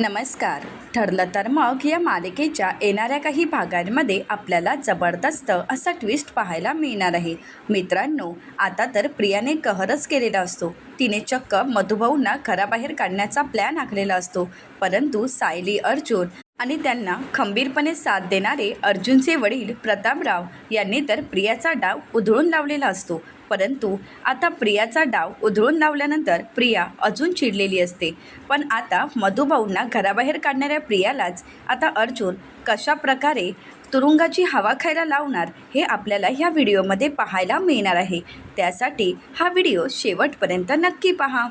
नमस्कार. ठरलं तर मग या मालिकेच्या येणाऱ्या काही भागांमध्ये आपल्याला जबरदस्त असा ट्विस्ट पाहायला मिळणार आहे. मित्रांनो आता तर प्रियाने कहरच केलेला असतो. तिने चक्क मधुभाऊंना घराबाहेर काढण्याचा प्लॅन आखलेला असतो. परंतु सायली अर्जुन आणि त्यांना खंबीरपणे साथ देणारे अर्जुनचे वडील प्रतापराव यांनी तर प्रियाचा डाव उधळून लावलेला असतो. परंतु आता प्रियाचा डाव उधळून लावल्यानंतर प्रिया अजून चिडलेली असते. पण आता मधुभाऊंना घराबाहेर काढणाऱ्या प्रियालाच आता अर्जुन कशा प्रकारे तुरुंगाची हवा खायला लावणार हे आपल्याला ह्या व्हिडिओमध्ये पाहायला मिळणार आहे. त्यासाठी हा व्हिडिओ शेवटपर्यंत नक्की पहा.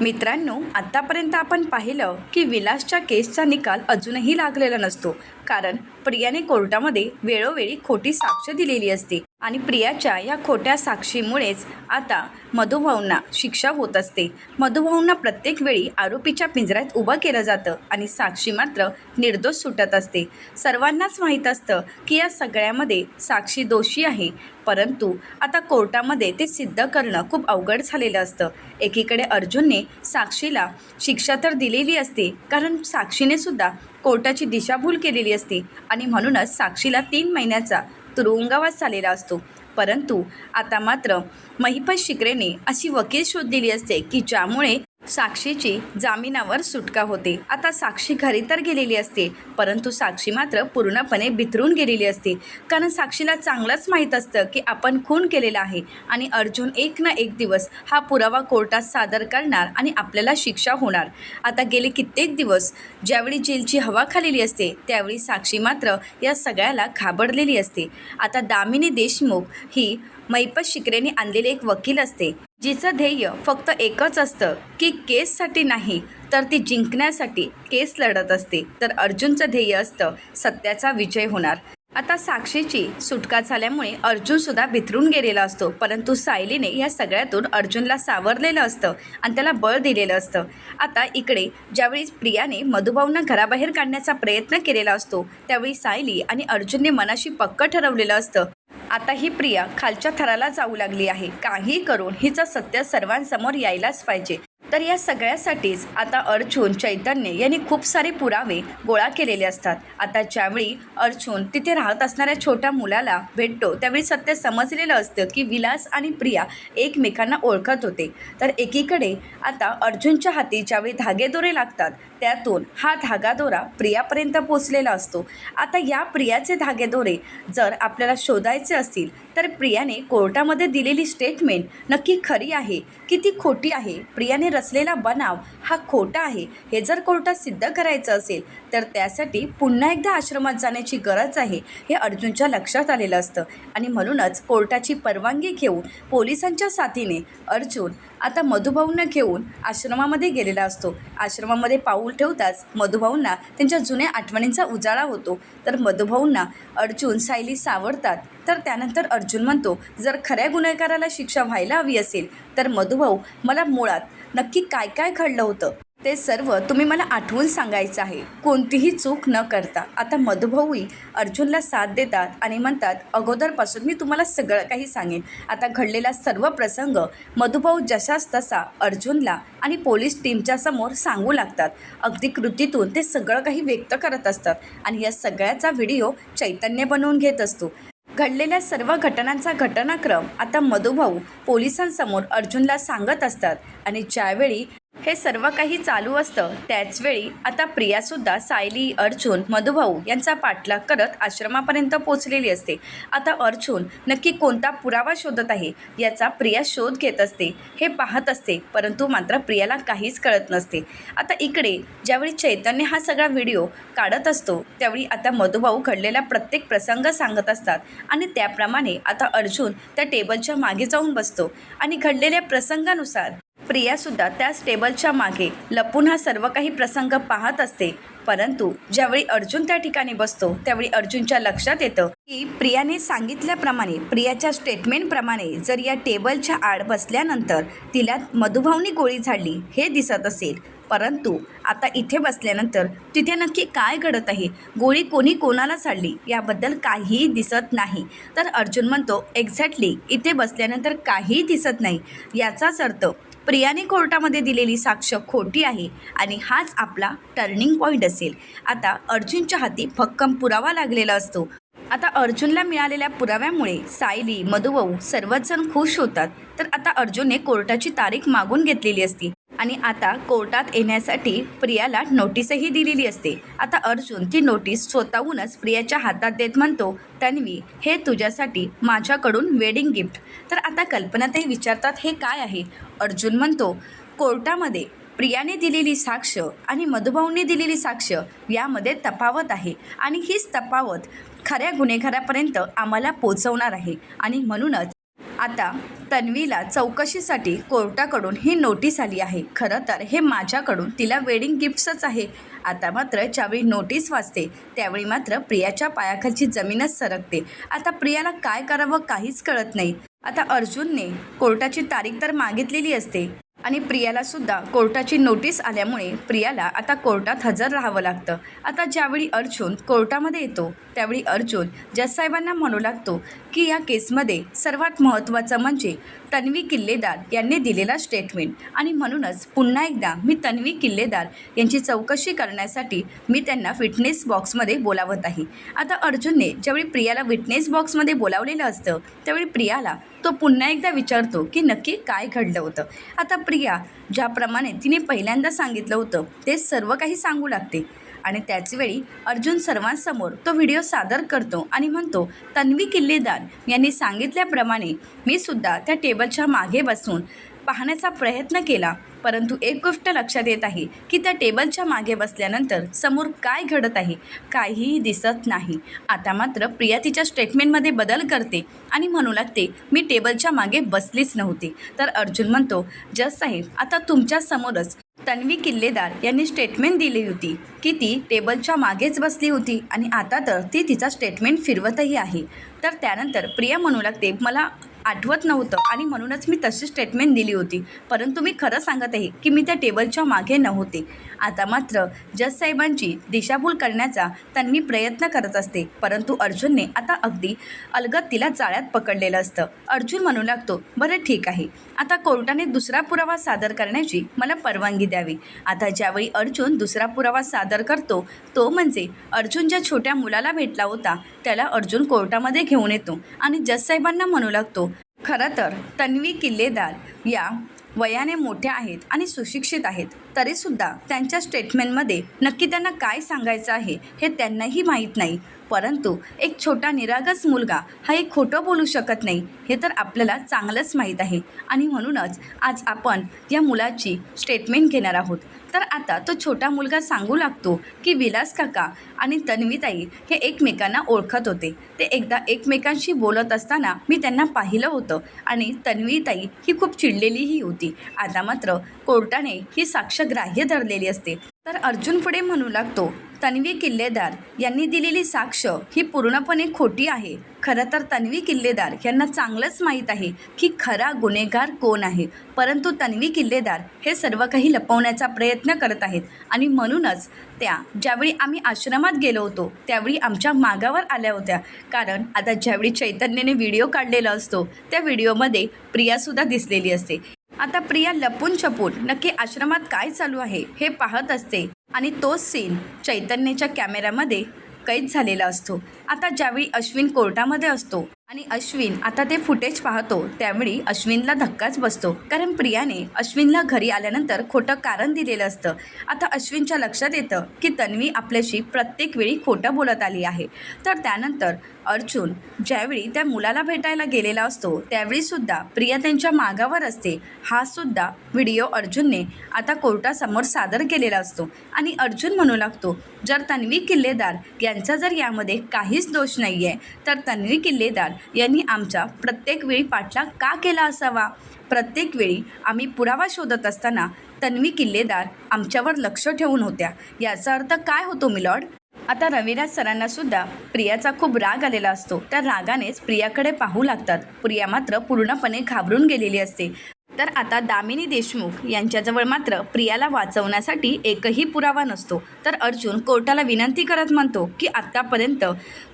मित्रांनो आत्तापर्यंत आपण पाहिलं की विलासच्या केसचा निकाल अजूनही लागलेला नसतो. कारण प्रियाने कोर्टामध्ये वेळोवेळी खोटी साक्ष दिलेली असते. आणि प्रियाच्या या खोट्या साक्षीमुळेच आता मधुभाऊंना शिक्षा होत असते. मधुभाऊंना प्रत्येक वेळी आरोपीच्या पिंजऱ्यात उभं केलं जातं आणि साक्षी मात्र निर्दोष सुटत असते. सर्वांनाच माहीत असतं की या सगळ्यामध्ये साक्षी दोषी आहे. परंतु आता कोर्टामध्ये ते सिद्ध करणं खूप अवघड झालेलं असतं. एकीकडे अर्जुनने साक्षीला शिक्षा तर दिलेली असते कारण साक्षीने सुद्धा कोर्टाची दिशाभूल केलेली असते आणि म्हणूनच साक्षीला तीन महिन्याचा तुरुंगवास झालेला असतो. परंतु आता मात्र महिपत शिकरेने अशी वकील शोधलेली असते की ज्यामुळे साक्षीची जामिनावर सुटका होते. आता साक्षी घरी तर गेलेली असते परंतु साक्षी मात्र पूर्णपणे बिथरून गेलेली असते. कारण साक्षीला चांगलंच माहीत असतं की आपण खून केलेला आहे आणि अर्जुन एक ना एक दिवस हा पुरावा कोर्टात सादर करणार आणि आपल्याला शिक्षा होणार. आता गेले कित्येक दिवस ज्यावेळी जेलची हवा खालेली असते त्यावेळी साक्षी मात्र या सगळ्याला घाबरलेली असते. आता दामिनी देशमुख ही मैपत शिकरेने आणलेले एक वकील असते जिचं ध्येय फक्त एकच असतं की केससाठी नाही तर ती जिंकण्यासाठी केस लढत असते. तर अर्जुनचं ध्येय असतं सत्याचा विजय होणार. आता साक्षीची सुटका झाल्यामुळे अर्जुनसुद्धा बिथरून गेलेला असतो परंतु सायलीने या सगळ्यातून अर्जुनला सावरलेलं असतं आणि त्याला बळ दिलेलं असतं. आता इकडे ज्यावेळी प्रियाने मधुभाऊंना घराबाहेर काढण्याचा प्रयत्न केलेला असतो त्यावेळी सायली आणि अर्जुनने मनाशी पक्क ठरवलेलं असतं आता ही प्रिया खालच्या थराला जाऊ लागली आहे. काही करून हिचं सत्य सर्वांसमोर यायलाच पाहिजे. तर या सगळ्यासाठीच आता अर्जुन चैतन्य यांनी खूप सारे पुरावे गोळा केलेले असतात. आता ज्यावेळी अर्जुन तिथे राहत असणाऱ्या छोट्या मुलाला भेटतो त्यावेळी सत्य समजलेलं असतं की विलास आणि प्रिया एकमेकांना ओळखत होते. तर एकीकडे आता अर्जुनच्या हाती ज्यावेळी धागेदोरे लागतात त्यातून हा धागादोरा प्रियापर्यंत पोचलेला असतो. आता या प्रियाचे धागेदोरे जर आपल्याला शोधायचे असतील तर प्रियाने कोर्टामध्ये दिलेली स्टेटमेंट नक्की खरी आहे की ती खोटी आहे प्रियाने रचलेला बनाव हा खोटा आहे हे जर कोर्टात सिद्ध करायचं असेल तर त्यासाठी पुन्हा एकदा आश्रमात जाण्याची गरज आहे हे अर्जुनच्या लक्षात आलेलं असतं. आणि म्हणूनच कोर्टाची परवानगी घेऊन पोलिसांच्या साथीने अर्जुन आता मधुभाऊंना घेऊन आश्रमामध्ये गेलेला असतो. आश्रमामध्ये पाऊल ठेवताच मधुभाऊंना त्यांच्या जुन्या आठवणींचा उजाळा होतो. तर मधुभाऊंना अर्जुन सायली सावरतात. तर त्यानंतर अर्जुन म्हणतो जर खऱ्या गुन्हेगाराला शिक्षा व्हायला हवी असेल तर मधुभाऊ मला मुळात नक्की काय काय घडलं होतं? ते सर्व तुम्ही मला आठवून सांगायचं आहे. कोणतीही चूक न करता. आता मधुभाऊही अर्जुनला साथ देतात आणि म्हणतात अगोदरपासून मी तुम्हाला सगळं काही सांगेन. आता घडलेला सर्व प्रसंग मधुभाऊ जशाच तसा अर्जुनला आणि पोलीस टीमच्या समोर सांगू लागतात. अगदी कृतीतून ते सगळं काही व्यक्त करत असतात आणि या सगळ्याचा व्हिडिओ चैतन्य बनवून घेत असतो. घडलेल्या सर्व घटनांचा घटनाक्रम आता मधुभाऊ पोलिसांसमोर अर्जुनला सांगत असतात आणि ज्यावेळी हे सर्व काही चालू असतं. त्याचवेळी आता प्रियासुद्धा सायली अर्जुन मधुभाऊ यांचा पाठलाग करत आश्रमापर्यंत पोचलेली असते. आता अर्जुन नक्की कोणता पुरावा शोधत आहे याचा प्रिया शोध घेत असते. हे पाहत असते परंतु मात्र प्रियाला काहीच कळत नसते. आता इकडे ज्यावेळी चैतन्य हा सगळा व्हिडिओ काढत असतो त्यावेळी आता मधुभाऊ घडलेला प्रत्येक प्रसंग सांगत असतात आणि त्याप्रमाणे आता अर्जुन त्या टेबलच्या मागे जाऊन बसतो आणि घडलेल्या प्रसंगानुसार प्रियासुद्धा त्याच टेबलच्या मागे लपून हा सर्व काही प्रसंग पाहत असते. परंतु ज्यावेळी अर्जुन त्या ठिकाणी बसतो त्यावेळी अर्जुनच्या लक्षात येतं की प्रियाने सांगितल्याप्रमाणे प्रियाच्या स्टेटमेंटप्रमाणे जर या टेबलच्या आड बसल्यानंतर तिला मधुभावनी गोळी झाडली हे दिसत असेल. परंतु आता इथे बसल्यानंतर तिथे नक्की काय घडत आहे? गोळी कोणी कोणाला झाडली? याबद्दल काहीही दिसत नाही. तर अर्जुन म्हणतो एक्झॅक्टली इथे बसल्यानंतर काहीही दिसत नाही. याचाच अर्थ प्रियाने कोर्टामध्ये दिलेली साक्ष खोटी आहे आणि हाच आपला टर्निंग पॉईंट असेल. आता अर्जुनच्या हाती भक्कम पुरावा लागलेला असतो. आता अर्जुनला मिळालेल्या पुराव्यामुळे सायली मधुभाऊ सर्वच जण खुश होतात. तर आता अर्जुनने कोर्टाची तारीख मागून घेतलेली असती. आणि आता कोर्टात येण्यासाठी प्रियाला नोटीसही दिलेली असते. आता अर्जुन ती नोटीस स्वतःहूनच प्रियाच्या हातात देत म्हणतो तन्वी हे तुझ्यासाठी माझ्याकडून वेडिंग गिफ्ट तर आता कल्पनातही विचारतात हे काय आहे? अर्जुन म्हणतो कोर्टामध्ये प्रियाने दिलेली साक्ष आणि मधुभाऊंनी दिलेली साक्ष यामध्ये तफावत आहे आणि हीच तफावत खऱ्या गुन्हेगारापर्यंत आम्हाला पोचवणार आहे आणि म्हणूनच आता तन्वीला चौकशीसाठी कोर्टाकडून ही नोटीस आली आहे. खरं तर हे माझ्याकडून तिला वेडिंग गिफ्ट्सच आहे. आता मात्र ज्यावेळी नोटीस वाचते त्यावेळी मात्र प्रियाच्या पायाखालची जमीनच सरकते. आता प्रियाला काय करावं काहीच कळत नाही. आता अर्जुनने कोर्टाची तारीख तर मागितलेली असते. आणि प्रियाला सुद्धा कोर्टाची नोटीस आल्यामुळे प्रियाला आता कोर्टात हजर राहावं लागतं. आता ज्यावेळी अर्जुन कोर्टामध्ये येतो त्यावेळी अर्जुन जजसाहेबांना म्हणू लागतो की या केसमध्ये सर्वात महत्त्वाचं म्हणजे तन्वी किल्लेदार यांनी दिलेला स्टेटमेंट आणि म्हणूनच पुन्हा एकदा मी तन्वी किल्लेदार यांची चौकशी करण्यासाठी मी त्यांना फिटनेस बॉक्समध्ये बोलावत आहे. आता अर्जुनने ज्यावेळी प्रियाला विटनेस बॉक्समध्ये बोलावलेलं असतं त्यावेळी प्रियाला तो पुन्हा एकदा विचारतो की नक्की काय घडलं होतं? आता प्रिया ज्याप्रमाणे तिने पहिल्यांदा सांगितलं होतं ते सर्व काही सांगू लागते. आणि त्याचवेळी अर्जुन सर्वांसमोर तो व्हिडिओ सादर करतो आणि म्हणतो तन्वी किल्लेदार यांनी सांगितल्याप्रमाणे मी सुद्धा त्या टेबलच्या मागे बसून पाहण्याचा प्रयत्न केला. परंतु एक गोष्ट लक्षात येत आहे की त्या टेबलच्या मागे बसल्यानंतर समोर काय घडत आहे? काहीही दिसत नाही. आता मात्र प्रिया तिच्या स्टेटमेंटमध्ये बदल करते आणि म्हणू लागते मी टेबलच्या मागे बसलीच नव्हती. तर अर्जुन म्हणतो जस साहेब आता तुमच्या समोरच तन्वी किल्लेदार यांनी स्टेटमेंट दिली होती की ती टेबलच्या मागेच बसली होती आणि आता तर ती तिचा स्टेटमेंट फिरवतही आहे. तर त्यानंतर प्रिया म्हणू लागते मला आठवत नव्हतं. आणि म्हणूनच मी तशी स्टेटमेंट दिली होती. परंतु मी खरं सांगत आहे की मी त्या टेबलच्या मागे नव्हते. आता मात्र जस साहेबांची दिशाभूल करण्याचा त्यांनी प्रयत्न करत असते. परंतु अर्जुनने आता अगदी अलगद तिला जाळ्यात पकडलेलं असतं. अर्जुन म्हणू लागतो बरं ठीक आहे. आता कोर्टाने दुसरा पुरावा सादर करण्याची मला परवानगी द्यावी. आता ज्यावेळी अर्जुन दुसरा पुरावा सादर करतो तो म्हणजे अर्जुन ज्या छोट्या मुलाला भेटला होता त्याला अर्जुन कोर्टामध्ये घेऊन येतो. आणि जस साहेबांना म्हणू लागतो खरं तर तन्वी किल्लेदार या वयाने मोठ्या आहेत आणि सुशिक्षित आहेत. तरीसुद्धा त्यांच्या स्टेटमेंटमध्ये नक्की त्यांना काय सांगायचं आहे हे त्यांनाही माहीत नाही. परंतु एक छोटा निरागस मुलगा हा एक खोटं बोलू शकत नाही हे तर आपल्याला चांगलंच माहीत आहे. आणि म्हणूनच आज आपण या मुलाची स्टेटमेंट घेणार आहोत. तर आता तो छोटा मुलगा सांगू लागतो की विलास काका आणि तन्वीताई हे एकमेकांना ओळखत होते. ते एकदा एकमेकांशी बोलत असताना मी त्यांना पाहिलं होतं आणि तन्वीताई ही खूप चिडलेलीही होती. आता मात्र कोर्टाने ही साक्ष ग्राह्य धरलेली असते. तर अर्जुन पुढे म्हणू लागतो तन्वी किल्लेदार यांनी दिलेली साक्ष ही पूर्णपणे खोटी आहे. खरं तर तन्वी किल्लेदार यांना चांगलंच माहीत आहे की खरा गुन्हेगार कोण आहे. परंतु तन्वी किल्लेदार हे सर्व काही लपवण्याचा प्रयत्न करत आहेत आणि म्हणूनच त्या ज्यावेळी आम्ही आश्रमात गेलो होतो त्यावेळी आमच्या मागावर आल्या होत्या. कारण आता ज्यावेळी चैतन्याने व्हिडिओ काढलेला असतो त्या व्हिडिओमध्ये प्रियासुद्धा दिसलेली असते. आता प्रिया लपून छपून नक्की आश्रमात काय चालू आहे हे पाहत असते. आणि तोच सीन चैतन्याच्या कॅमेऱ्यामध्ये कैद झालेला असतो. आता ज्यावेळी अश्विन कोर्टामध्ये असतो आणि अश्विन आता ते फुटेज पाहतो त्यावेळी अश्विनला धक्काच बसतो. कारण प्रियाने अश्विनला घरी आल्यानंतर खोटं कारण दिलेलं असतं. आता अश्विनच्या लक्षात येतं की तन्वी आपल्याशी प्रत्येक वेळी खोटं बोलत आली आहे. तर त्यानंतर अर्जुन ज्यावेळी त्या मुलाला भेटायला गेलेला असतो त्यावेळीसुद्धा प्रिया त्यांच्या मागावर असते. हा सुद्धा व्हिडिओ अर्जुनने आता कोर्टासमोर सादर केलेला असतो आणि अर्जुन म्हणू लागतो जर तन्वी किल्लेदार यांचा जर यामध्ये काहीच दोष नाही आहे तर तन्वी किल्लेदार यांनी आमचा प्रत्येक वेळी पाठलाग का केला असावा? प्रत्येक वेळी आम्ही पुरावा शोधत असताना तन्वी किल्लेदार आमच्यावर लक्ष ठेवून होत्या. याचा अर्थ काय होतो मिलॉर्ड? आता रविराज सरांना सुद्धा प्रियाचा खूप राग आलेला असतो. त्या रागानेच प्रियाकडे पाहू लागतात. प्रिया मात्र पूर्णपणे घाबरून गेलेली असते. तर आता दामिनी देशमुख यांच्याजवळ मात्र प्रियाला वाचवण्यासाठी एकही पुरावा नसतो. तर अर्जुन कोर्टाला विनंती करत म्हणतो की आत्तापर्यंत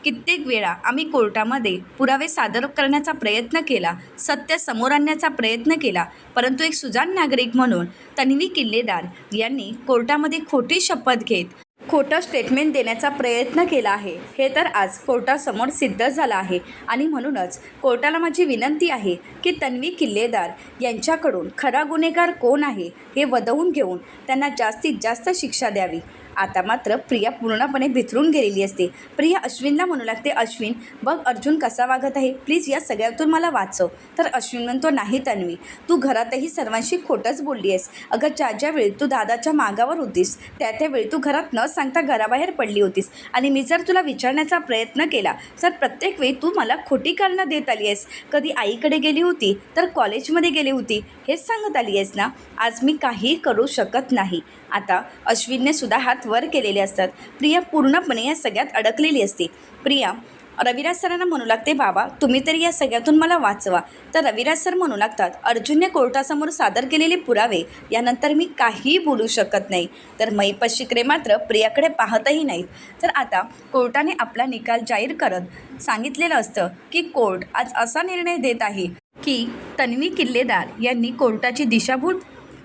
कित्येक वेळा आम्ही कोर्टामध्ये पुरावे सादर करण्याचा प्रयत्न केला सत्य समोर आणण्याचा प्रयत्न केला. परंतु एक सुजाण नागरिक म्हणून तन्वी किल्लेदार यांनी कोर्टामध्ये खोटी शपथ घेत खोटं स्टेटमेंट देण्याचा प्रयत्न केला आहे. हे तर आज कोर्टासमोर सिद्ध झालं आहे. आणि म्हणूनच कोर्टाला माझी विनंती आहे की तन्वी किल्लेदार यांच्याकडून खरा गुन्हेगार कोण आहे हे वदवून घेऊन त्यांना जास्तीत जास्त शिक्षा द्यावी. आता मात्र प्रिया पूर्णपणे भिथरून गेलेली असते. प्रिया अश्विनला म्हणू लागते अश्विन बघ अर्जुन कसा वागत आहे. प्लीज या सगळ्यातून मला वाचव. तर अश्विन म्हणतो नाही तन्वी तू घरातही सर्वांशी खोटंच बोलली आहेस. अगं ज्या ज्या वेळी तू दादाच्या मागावर होतीस त्या त्यावेळी तू घरात न सांगता घराबाहेर पडली होतीस. आणि मी जर तुला विचारण्याचा प्रयत्न केला तर प्रत्येक वेळी तू मला खोटी कारणं देत आली आहेस. कधी आईकडे गेली होती तर कॉलेजमध्ये गेली होती हेच सांगत आली आहेस ना? आज मी काही करू शकत नाही. आता अश्विनने सुद्धा हात वर केलेले असतात. प्रिया पूर्णपणे या सगळ्यात अडकलेली असते. प्रिया रविराज सरांना म्हणू लागते बाबा तुम्ही तरी या सगळ्यातून मला वाचवा. तर रविराज सर म्हणू लागतात अर्जुनने कोर्टासमोर सादर केलेले पुरावे यानंतर मी काहीही बोलू शकत नाही. तर महिपत शिकरे मात्र प्रियाकडे पाहतही नाहीत. तर आता कोर्टाने आपला निकाल जाहीर करत सांगितलेलं असतं की कोर्ट आज असा निर्णय देत आहे की तन्वी किल्लेदार यांनी कोर्टाची दिशाभूल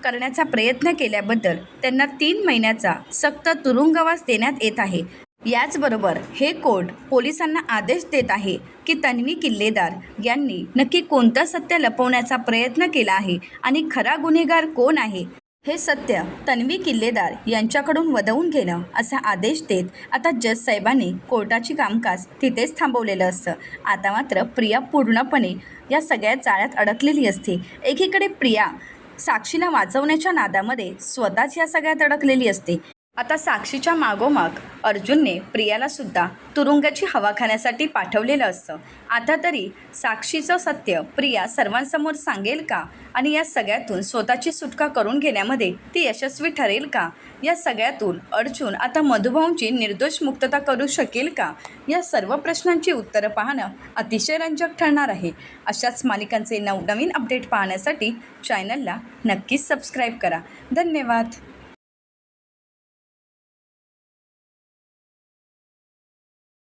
करण्याचा प्रयत्न केल्याबद्दल त्यांना तीन महिन्याचा सक्त तुरुंगवास देण्यात येत आहे. याचबरोबर हे कोर्ट पोलिसांना आदेश देत आहे की तन्वी किल्लेदार यांनी नक्की कोणतं सत्य लपवण्याचा प्रयत्न केला आहे आणि खरा गुन्हेगार कोण आहे? हे सत्य तन्वी किल्लेदार यांच्याकडून वदवून घेणं असा आदेश देत आता जज साहेबांनी कोर्टाची कामकाज तिथेच थांबवलेलं असतं. आता मात्र प्रिया पूर्णपणे या सगळ्या जाळ्यात अडकलेली असते. एकीकडे प्रिया साक्षीला वाचवण्याच्या नादामध्ये स्वतःच या सगळ्यात अडकलेली असते. आता साक्षीच्या मागोमाग अर्जुनने प्रियालासुद्धा तुरुंगाची हवा खाण्यासाठी पाठवलेलं असतं. आता तरी साक्षीचं सत्य प्रिया सर्वांसमोर सांगेल का? आणि या सगळ्यातून स्वतःची सुटका करून घेण्यामध्ये ती यशस्वी ठरेल का? या सगळ्यातून अर्जुन आता मधुभाऊंची निर्दोष मुक्तता करू शकेल का? या सर्व प्रश्नांची उत्तरं पाहणं अतिशय रंजक ठरणार आहे. अशाच मालिकांचे नवनवीन अपडेट पाहण्यासाठी चॅनलला नक्कीच सबस्क्राईब करा. धन्यवाद.